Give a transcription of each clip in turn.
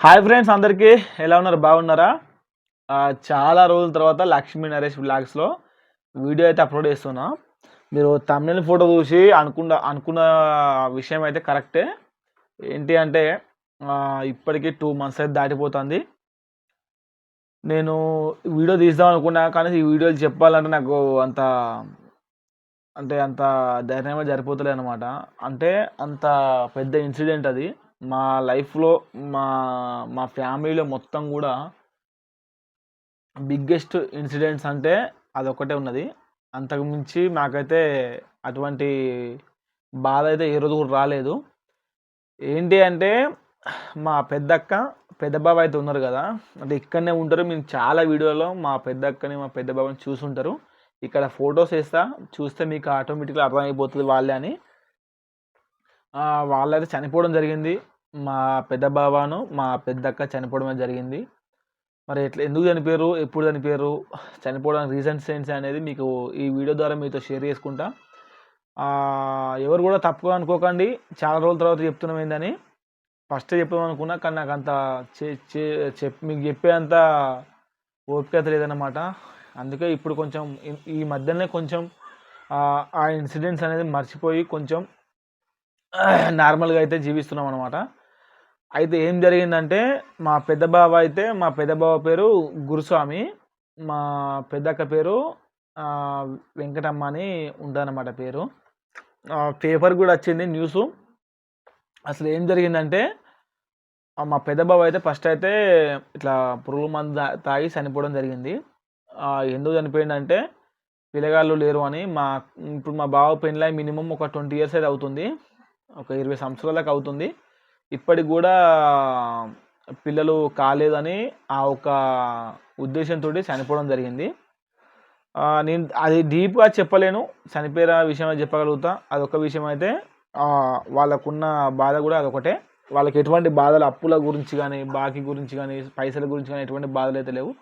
Hi friends అందరికీ ఎలా ఉన్నారు? బాగున్నారా? చాలా రోజుల తర్వాత లక్ష్మీ నరేష్ బ్లాగ్స్లో వీడియో అయితే అప్లోడ్ చేస్తున్నా. మీరు తమిళ ఫోటో చూసి అనుకున్న అనుకున్న విషయం అయితే కరెక్టే ఏంటి అంటే ఇప్పటికీ టూ మంత్స్ అయితే దాటిపోతుంది. నేను వీడియో తీద్దాం అనుకున్నా కానీ ఈ వీడియోలు చెప్పాలంటే నాకు అంత అంటే అంత ధైర్యంగా జరిపోతలే అనమాట అంటే అంత పెద్ద ఇన్సిడెంట్ అది. మా లైఫ్లో మా మా ఫ్యామిలీలో మొత్తం కూడా బిగ్గెస్ట్ ఇన్సిడెంట్స్ అంటే అదొక్కటే ఉన్నది. అంతకుమించి నాకైతే అటువంటి బాధ అయితే ఏ రోజు కూడా రాలేదు. ఏంటి అంటే మా పెద్దక్క పెద్ద బాబు అయితే ఉన్నారు కదా అంటే ఇక్కడనే ఉంటారు. మేము చాలా వీడియోలో మా పెద్దక్కని మా పెద్ద బాబాని చూసుంటారు. ఇక్కడ ఫొటోస్ వేస్తా చూస్తే మీకు ఆటోమేటిక్గా అర్థమైపోతుంది వాళ్ళే అని. వాళ్ళైతే చనిపోవడం జరిగింది. మా పెద్ద బాబాను మా పెద్దక్క చనిపోవడమే జరిగింది. మరి ఎట్లా ఎందుకు చనిపోయారు ఎప్పుడు చనిపోయారు చనిపోవడానికి రీజన్స్ ఏంటి అనేది మీకు ఈ వీడియో ద్వారా మీతో షేర్ చేసుకుంటా. ఎవరు కూడా తప్పుగా అనుకోకండి. చాలా రోజుల తర్వాత చెప్తున్నాం ఏందని. ఫస్ట్ చెప్దాం అనుకున్నా కానీ నాకు అంత చే- చే- చెప్ మీకు చెప్పేంత ఓపికత లేదన్నమాట. అందుకే ఇప్పుడు కొంచెం ఈ- మధ్యనే కొంచెం ఆ ఇన్సిడెంట్స్ అనేది మర్చిపోయి కొంచెం నార్మల్గా అయితే జీవిస్తున్నాం అనమాట అయితే ఏం జరిగిందంటే మా పెద్ద బావ అయితే మా పెద్ద బావ పేరు గురుస్వామి. మా పెద్దక్క పేరు వెంకటమ్మ అని ఉందన్నమాట పేరు. పేపర్ కూడా వచ్చింది న్యూస్. అసలు ఏం జరిగిందంటే మా పెద్ద బావ అయితే ఫస్ట్ అయితే ఇట్లా పురుగుల మందు తాగి చనిపోవడం జరిగింది. ఎందుకు చనిపోయిందంటే పిల్లగాళ్ళు లేరు అని మా ఇప్పుడు మా బావ పెళ్ళై మినిమం ఒక ట్వంటీ ఇయర్స్ అయితే అవుతుంది. ఒక ఇరవై సంవత్సరాలకు అవుతుంది. ఇప్పటికి కూడా పిల్లలు కాలేదని ఆ ఒక ఉద్దేశంతో చనిపోవడం జరిగింది. నేను అది డీప్గా చెప్పలేను చనిపోయిన విషయం చెప్పగలుగుతా. అదొక విషయం అయితే వాళ్ళకున్న బాధ కూడా అదొకటే. వాళ్ళకి ఎటువంటి బాధలు అప్పుల గురించి కానీ బాకీ గురించి కానీ పైసల గురించి కానీ ఎటువంటి బాధలు అయితే లేవు.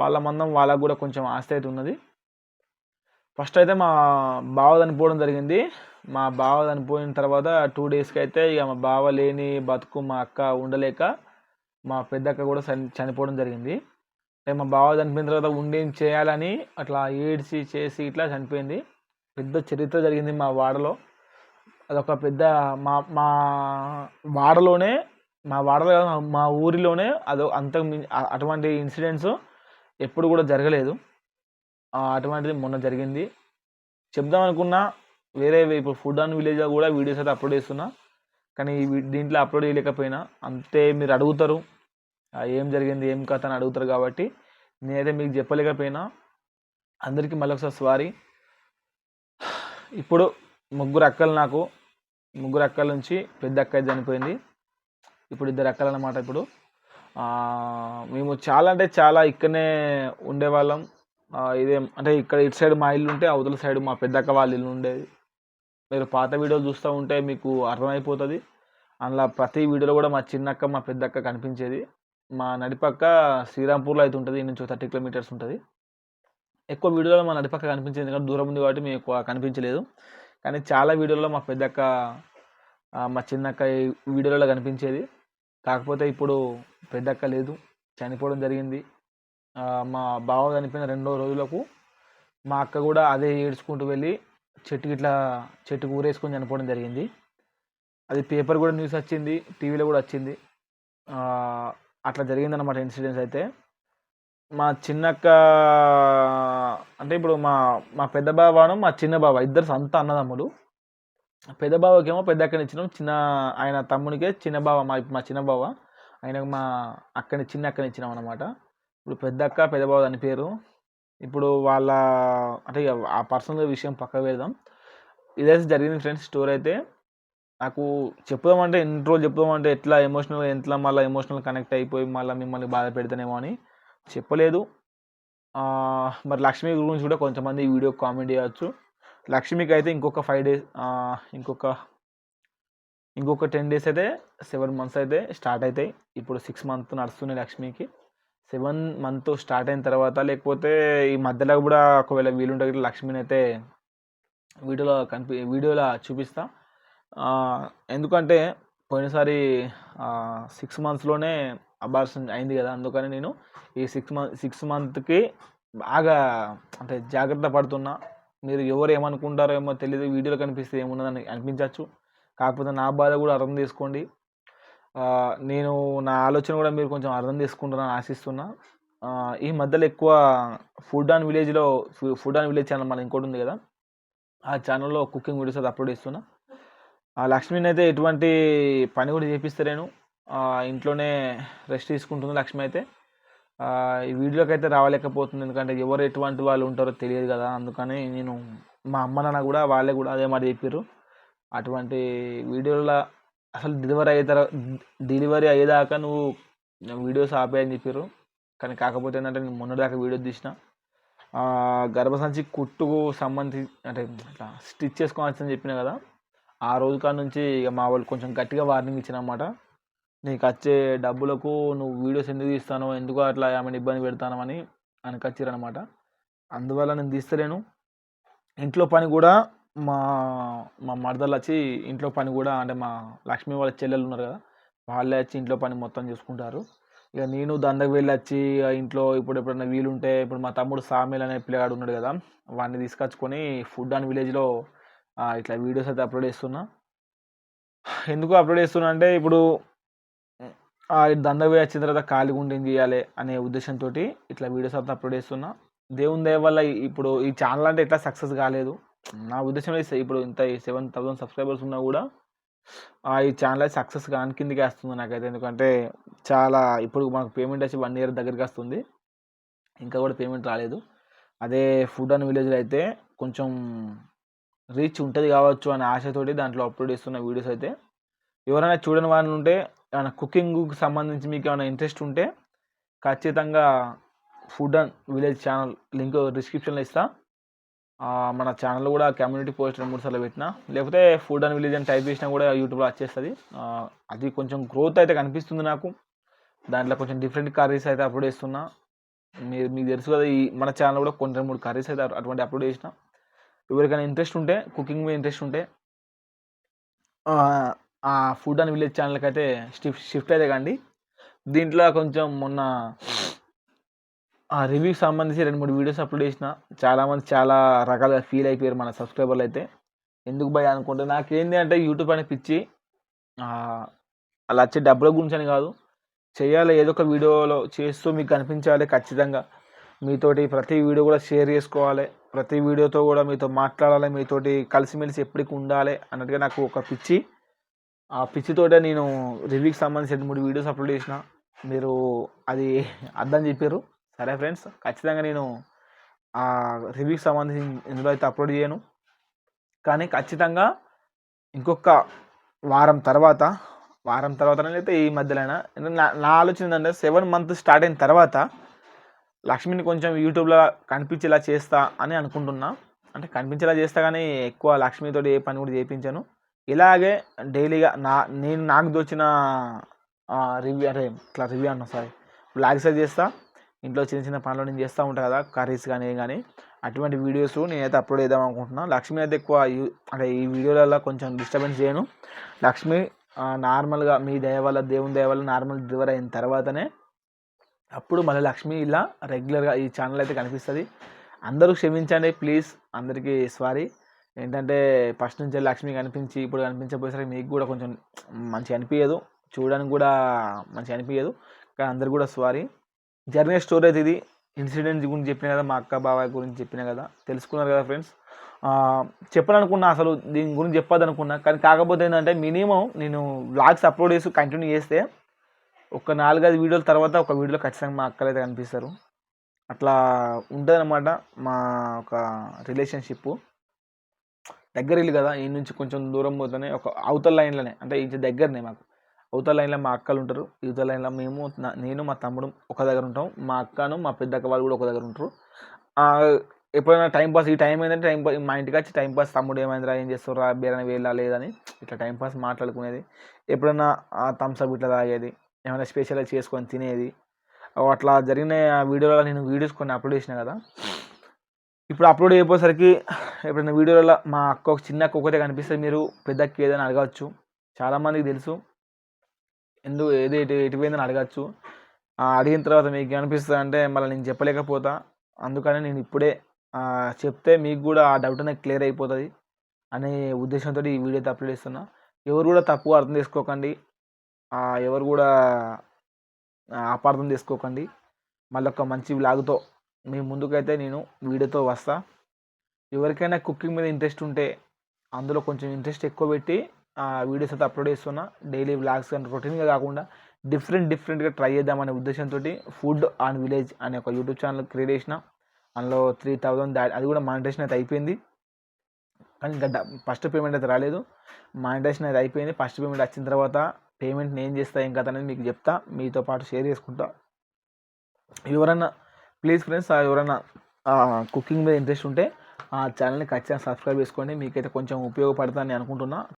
వాళ్ళ మందం వాళ్ళకు కూడా కొంచెం ఆస్తి అయితే ఉన్నది. ఫస్ట్ అయితే మా బావ చనిపోవడం జరిగింది. మా బావ చనిపోయిన తర్వాత టూ డేస్కి అయితే ఇక మా బావ లేని బతుకు మా అక్క ఉండలేక మా పెద్దక్క కూడా చని చనిపోవడం జరిగింది. అంటే మా బావ చనిపోయిన తర్వాత ఉండేం చేయాలని అట్లా ఏడ్చి చేసి ఇట్లా చనిపోయింది. పెద్ద చరిత్ర జరిగింది మా వాడలో. అదొక పెద్ద మా మా వాడలోనే మా వాడలో మా- ఊరిలోనే అదో అంతకు అటువంటి ఇన్సిడెంట్స్ ఎప్పుడు కూడా జరగలేదు. అటువంటిది మొన్న జరిగింది. చెప్దాం అనుకున్నా వేరే ఇప్పుడు ఫుడ్ అండ్ విలేజ్ కూడా వీడియోస్ అయితే అప్లోడ్ చేస్తున్నా. కానీ దీంట్లో అప్లోడ్ చేయలేకపోయినా. అంతే మీరు అడుగుతారు. ఏం జరిగింది ఏం కథ అని అడుగుతారు కాబట్టి నేనైతే మీకు చెప్పలేకపోయినా. అందరికీ మళ్ళీ ఒకసారి సారీ ఇప్పుడు ముగ్గురు అక్కలు నాకు. ముగ్గురు అక్కల నుంచి పెద్ద అక్క చనిపోయింది. ఇప్పుడు ఇద్దరు అక్కలు అన్నమాట ఇప్పుడు. మేము చాలా అంటే చాలా ఇక్కడనే ఉండేవాళ్ళం. ఇదే అంటే ఇక్కడ ఇటు సైడ్ మా ఇల్లు ఉంటే అవతల సైడ్ మా పెద్దక్క వాళ్ళ ఇల్లు ఉండేది. మీరు పాత వీడియోలు చూస్తూ ఉంటే మీకు అర్థమైపోతుంది. అందులో ప్రతి వీడియోలో కూడా మా చిన్నక్క మా పెద్దక్క కనిపించేది. మా నడిపక్క శ్రీరాంపూర్లో అయితే ఉంటుంది నుంచి థర్టీ కిలోమీటర్స్ ఉంటుంది. ఎక్కువ వీడియోలో మా నడిపక్క కనిపించింది ఎందుకంటే దూరం ఉంది కాబట్టి మేము ఎక్కువ కనిపించలేదు. కానీ చాలా వీడియోలో మా పెద్దక్క మా చిన్నక్క ఈ వీడియోలలో కనిపించేది. కాకపోతే ఇప్పుడు పెద్దక్క లేదు చనిపోవడం జరిగింది. మా బావ చనిపోయిన రెండో రోజులకు మా అక్క కూడా అదే ఏడ్చుకుంటూ వెళ్ళి చెట్టుకి ఇట్లా చెట్టుకు ఊరేసుకొని చనిపోవడం జరిగింది. అది పేపర్ కూడా న్యూస్ వచ్చింది టీవీలో కూడా వచ్చింది. అట్లా జరిగిందన్నమాట ఇన్సిడెంట్స్ అయితే. మా చిన్నక్క అంటే ఇప్పుడు మా మా పెద్ద బాబాను మా చిన్న బాబా ఇద్దరు సొంత అన్నదమ్ములు. పెద్ద బావకేమో పెద్ద అక్కని ఇచ్చినాం చిన్న ఆయన తమ్మునికే చిన్న బావ మా మా చిన్న బావ. ఆయనకు మా అక్కని చిన్న అక్కని ఇచ్చినాం అనమాట ఇప్పుడు పెద్ద అక్క పెద్ద బావ అని పేరు. ఇప్పుడు వాళ్ళ అంటే ఇక ఆ పర్సనల్ విషయం పక్క వేద్దాం ఇదైతే జరిగింది ఫ్రెండ్స్ స్టోరీ అయితే. నాకు చెప్పుదామంటే ఎన్ని రోజులు చెప్పుదామంటే ఎట్లా ఎమోషనల్ ఎట్లా మళ్ళీ ఎమోషనల్ కనెక్ట్ అయిపోయి మళ్ళీ మిమ్మల్ని బాధ పెడతానేమో అని చెప్పలేదు. మరి లక్ష్మి గురించి కూడా కొంతమంది వీడియో కామెంట్ చేయవచ్చు లక్ష్మికి అయితే ఇంకొక ఫైవ్ డేస్ ఇంకొక ఇంకొక టెన్ డేస్ అయితే సెవెన్ మంత్స్ అయితే స్టార్ట్ అవుతాయి ఇప్పుడు సిక్స్ మంత్ నడుస్తున్నాయి లక్ష్మికి. సెవెన్ మంత్ స్టార్ట్ అయిన తర్వాత లేకపోతే ఈ మధ్యలో కూడా ఒకవేళ వీలుంటే లక్ష్మిని అయితే వీడియోలో కనిపి వీడియోలో చూపిస్తా. ఎందుకంటే పోయినసారి సిక్స్ మంత్స్లోనే అబార్షన్ అయింది కదా అందుకని నేను ఈ సిక్స్ మంత్ సిక్స్ మంత్కి బాగా అంటే జాగ్రత్త పడుతున్నా. మీరు ఎవరు ఏమనుకుంటారో ఏమో తెలియదు వీడియోలో కనిపిస్తే ఏమున్నదని అనిపించవచ్చు కాకపోతే నా బాధ కూడా అర్థం చేసుకోండి. నేను నా ఆలోచన కూడా మీరు కొంచెం అర్థం చేసుకుంటారని ఆశిస్తున్నా. ఈ మధ్యలో ఎక్కువ ఫుడ్ అండ్ విలేజ్లో ఫుడ్ అండ్ విలేజ్ ఛానల్ మన ఇంకోటి ఉంది కదా? ఆ ఛానల్లో కుకింగ్ వీడియోస్ అది అప్లోడ్ చేస్తున్నా. ఆ లక్ష్మిని అయితే ఎటువంటి పని కూడా చేపిస్తలేను. ఇంట్లోనే రెస్ట్ తీసుకుంటుంది లక్ష్మి అయితే. ఈ వీడియోకి అయితే రావలేకపోతుంది. ఎందుకంటే ఎవరు ఎటువంటి వాళ్ళు ఉంటారో తెలియదు కదా? అందుకని నేను మా అమ్మ నాన్న కూడా వాళ్ళే కూడా అదే మాట చెప్పారు అటువంటి వీడియోల అసలు డెలివరీ అయ్యే తర్వాత డెలివరీ అయ్యేదాకా నువ్వు వీడియోస్ ఆపేయని చెప్పారు కానీ కాకపోతే ఏంటంటే నేను మొన్నటిదాకా వీడియో తీసిన. గర్భసంచి కుట్టుకు సంబంధించి అంటే ఇట్లా స్టిచ్ చేసుకోవాల్సిందని చెప్పిన కదా ఆ రోజు కాడ నుంచి ఇక మా వాళ్ళు కొంచెం గట్టిగా వార్నింగ్ ఇచ్చిన నీకు వచ్చే డబ్బులకు నువ్వు వీడియోస్ ఎందుకు తీస్తానో ఎందుకు అట్లా ఆమెను ఇబ్బంది పెడతానో అని అనకొచ్చిరనమాట అందువల్ల నేను తీస్తలేను. ఇంట్లో పని కూడా మా మా మరదలు వచ్చి ఇంట్లో పని కూడా అంటే మా లక్ష్మి వాళ్ళ చెల్లెలు ఉన్నారు కదా వాళ్ళే వచ్చి ఇంట్లో పని మొత్తం చూసుకుంటారు. ఇక నేను దండకు వెళ్ళి వచ్చి ఇంట్లో ఇప్పుడు ఎప్పుడైనా వీలుంటే ఇప్పుడు మా తమ్ముడు సామేల్ అనే పిల్లగాడు ఉన్నాడు కదా వాడిని తీసుకొచ్చుకొని ఫుడ్ అండ్ విలేజ్లో ఇట్లా వీడియోస్ అయితే అప్లోడ్ చేస్తున్నా. ఎందుకు అప్లోడ్ చేస్తున్నా అంటే ఇప్పుడు దండకు వెళ్ళి పోయి వచ్చిన తర్వాత ఖాళీగా ఉండి ఏం చేయాలి అనే ఉద్దేశంతో ఇట్లా వీడియోస్ అంతా అప్లోడ్ చేస్తున్నా. దేవుని దయ వల్ల ఇప్పుడు ఈ ఛానల్ అంటే ఎట్లా సక్సెస్ కాలేదు. నా ఉద్దేశం ఇప్పుడు ఇంత సెవెన్ థౌసండ్ సబ్స్క్రైబర్స్ ఉన్నా కూడా ఆ ఈ ఛానల్ అయితే సక్సెస్ కాని కిందకి వస్తుంది నాకైతే. ఎందుకంటే చాలా ఇప్పుడు మనకు పేమెంట్ వచ్చి వన్ ఇయర్ దగ్గరికి వస్తుంది. ఇంకా కూడా పేమెంట్ రాలేదు. అదే ఫుడ్ అండ్ విలేజ్లో అయితే కొంచెం రీచ్ ఉంటుంది కావచ్చు అనే ఆశతోటి దాంట్లో అప్లోడ్ చేస్తున్న వీడియోస్ అయితే. ఎవరైనా చూడని వాళ్ళు ఉంటే ఏమైనా కుకింగ్కి సంబంధించి మీకు ఏమైనా ఇంట్రెస్ట్ ఉంటే ఖచ్చితంగా food and village channel link డిస్క్రిప్షన్లో ఇస్తా. మన ఛానల్ కూడా కమ్యూనిటీ పోస్ట్ రెండు మూడు సార్లు పెట్టినా. లేకపోతే ఫుడ్ అండ్ విలేజ్ అని టైప్ చేసినా కూడా యూట్యూబ్లో వచ్చేస్తుంది. అది కొంచెం గ్రోత్ అయితే కనిపిస్తుంది నాకు. దాంట్లో కొంచెం డిఫరెంట్ కర్రీస్ అయితే అప్లోడ్ చేస్తున్నా. మీరు మీకు తెలుసు కదా ఈ మన ఛానల్ కూడా కొన్ని రెండు మూడు కర్రీస్ అయితే అటువంటి అప్లోడ్ చేసిన. ఎవరికైనా ఇంట్రెస్ట్ ఉంటే కుకింగ్ మీద ఇంట్రెస్ట్ ఉంటే ఆ, ఆ ఫుడ్ అండ్ విలేజ్ ఛానల్కి అయితే షిఫ్ట్ షిఫ్ట్ అయితే కండి. దీంట్లో కొంచెం మొన్న ఆ రివ్యూకి సంబంధించి రెండు మూడు వీడియోస్ అప్లోడ్ చేసిన చాలామంది చాలా రకాలుగా ఫీల్ అయిపోయారు మన సబ్స్క్రైబర్లు అయితే. ఎందుకు భయ అనుకుంటే నాకేంది అంటే యూట్యూబ్ అని పిచ్చి అలా వచ్చే డబ్బుల గురించి అని కాదు. చేయాలి ఏదో ఒక వీడియోలో చేస్తూ మీకు కనిపించాలి ఖచ్చితంగా. మీతోటి ప్రతి వీడియో కూడా షేర్ చేసుకోవాలి. ప్రతి వీడియోతో కూడా మీతో మాట్లాడాలి మీతోటి కలిసిమెలిసి ఎప్పటికి ఉండాలి అన్నట్టుగా నాకు ఒక పిచ్చి. ఆ పిచ్చితోటే నేను రివ్యూకి సంబంధించి రెండు మూడు వీడియోస్ అప్లోడ్ చేసిన. మీరు అది అర్థం చెప్పారు సరే ఫ్రెండ్స్ ఖచ్చితంగా నేను ఆ రివ్యూకి సంబంధించి ఇందులో అయితే అప్లోడ్ చేయను. కానీ ఖచ్చితంగా ఇంకొక వారం తర్వాత వారం తర్వాత అయితే ఈ మధ్యలోనా నా నా ఆలోచన ఏంటంటే సెవెన్ మంత్ స్టార్ట్ అయిన తర్వాత లక్ష్మిని కొంచెం యూట్యూబ్లో కనిపించేలా చేస్తా అని అనుకుంటున్నా. అంటే కనిపించేలా చేస్తా కానీ ఎక్కువ లక్ష్మితో ఏ పని కూడా చేయించాను ఇలాగే డైలీగా నా నేను నాకు దోచిన రివ్యూ అంటే ఇట్లా రివ్యూ అన్నా సారీ బ్లాగ్స్ చేస్తా. ఇంట్లో చిన్న చిన్న పనులు నేను చేస్తూ ఉంటాను కదా కర్రీస్ కానీ ఏం కానీ అటువంటి వీడియోస్ నేనైతే అప్లోడ్ చేద్దాం అనుకుంటున్నాను లక్ష్మి అయితే ఎక్కువ అంటే ఈ వీడియోలలో కొంచెం డిస్టర్బెన్స్ చేయను. లక్ష్మి నార్మల్గా మీ దయ వల్ల దేవుని దయ వల్ల నార్మల్ డెలివరీ అయిన తర్వాతనే అప్పుడు మళ్ళీ లక్ష్మి ఇలా రెగ్యులర్గా ఈ ఛానల్ అయితే కనిపిస్తుంది. అందరూ క్షమించండి ప్లీజ్ అందరికీ సారీ ఏంటంటే ఫస్ట్ నుంచి లక్ష్మి కనిపించి ఇప్పుడు కనిపించబోయేసరికి మీకు కూడా కొంచెం మంచి అనిపించదు చూడడానికి కూడా మంచి అనిపించదు కానీ అందరు కూడా సారీ జర్నీ స్టోరేజ్ ఇది. ఇన్సిడెంట్ గురించి చెప్పిన కదా మా అక్క బాబాయ్ గురించి చెప్పిన కదా తెలుసుకున్నారు కదా ఫ్రెండ్స్. చెప్పాలనుకున్నా అసలు దీని గురించి చెప్పదనుకున్నా కానీ కాకపోతే ఏంటంటే మినిమం నేను వ్లాగ్స్ అప్లోడ్ చేసి కంటిన్యూ చేస్తే ఒక నాలుగైదు వీడియోల తర్వాత ఒక వీడియోలో ఖచ్చితంగా మా అక్కలైతే కనిపిస్తారు. అట్లా ఉంటుందన్నమాట మా ఒక రిలేషన్షిప్. దగ్గర ఇల్లు కదా ఈ నుంచి కొంచెం దూరం పోతేనే ఒక అవతల లైన్లోనే అంటే ఇంటి దగ్గరనే మాకు. అవతల లైన్లో మా అక్కలు ఉంటారు ఇవతల లైన్లో మేము నేను మా తమ్ముడు ఒక దగ్గర ఉంటాం మా అక్కను మా పెద్దక్క వాళ్ళు కూడా ఒక దగ్గర ఉంటారు. ఎప్పుడైనా టైం పాస్ ఈ టైం ఏంటంటే టైం పాస్ మా ఇంటికి వచ్చి టైం పాస్ తమ్ముడు ఏమైందిరా ఏం చేస్తారా బేరని వెళ్ళా లేదని ఇట్లా టైం పాస్ మాట్లాడుకునేది. ఎప్పుడైనా థమ్స్అప్ ఇట్లా తాగేది ఏమైనా స్పెషల్గా చేసుకొని తినేది. అట్లా జరిగిన వీడియోలలో నేను వీడియోస్ కొన్ని అప్లోడ్ చేసిన కదా. ఇప్పుడు అప్లోడ్ అయిపోయేసరికి ఎప్పుడైనా వీడియోలలో మా అక్క ఒక చిన్న అక్క ఒకటే కనిపిస్తే మీరు పెద్ద అక్క ఏదైనా అడగవచ్చు. చాలామందికి తెలుసు. ఎందుకు ఏది ఎటు ఎటు పోయిందని అడగచ్చు. అడిగిన తర్వాత మీకు అనిపిస్తుంది అంటే మళ్ళీ నేను చెప్పలేకపోతా. అందుకని నేను ఇప్పుడే చెప్తే మీకు కూడా ఆ డౌట్ అనేది క్లియర్ అయిపోతుంది అనే ఉద్దేశంతో ఈ వీడియో అప్లోడ్ చేస్తున్నా. ఎవరు కూడా తప్పు అర్థం చేసుకోకండి. ఎవరు కూడా అపార్థం చేసుకోకండి. మళ్ళీ ఒక మంచి వ్లాగ్తో మీ ముందుకైతే నేను వీడియోతో వస్తా. ఎవరికైనా కుకింగ్ మీద ఇంట్రెస్ట్ ఉంటే అందులో కొంచెం ఇంట్రెస్ట్ ఎక్కువ పెట్టి వీడియోస్ అయితే అప్లోడ్ చేస్తున్నా. డైలీ వ్లాగ్స్ అండ్ రొటీన్గా కాకుండా డిఫరెంట్ డిఫరెంట్గా ట్రై చేద్దామనే ఉద్దేశంతో ఫుడ్ ఆన్ విలేజ్ అనే ఒక యూట్యూబ్ ఛానల్ క్రియేట్ చేసిన. అందులో త్రీ థౌజండ్ అది కూడా మానిటేషన్ అయితే అయిపోయింది. కానీ ఇంకా ఫస్ట్ పేమెంట్ అయితే రాలేదు. మానిటేషన్ అయితే అయిపోయింది. ఫస్ట్ పేమెంట్ వచ్చిన తర్వాత పేమెంట్ నేను చేస్తా ఏం కథ అనేది మీకు చెప్తా. మీతో పాటు షేర్ చేసుకుంటా. ఎవరన్నా ప్లీజ్ ఫ్రెండ్స్ ఎవరైనా కుకింగ్ మీద ఇంట్రెస్ట్ ఉంటే ఆ ఛానల్ని ఖచ్చితంగా సబ్స్క్రైబ్ చేసుకోండి. మీకైతే కొంచెం ఉపయోగపడుతుందని అనుకుంటున్నా.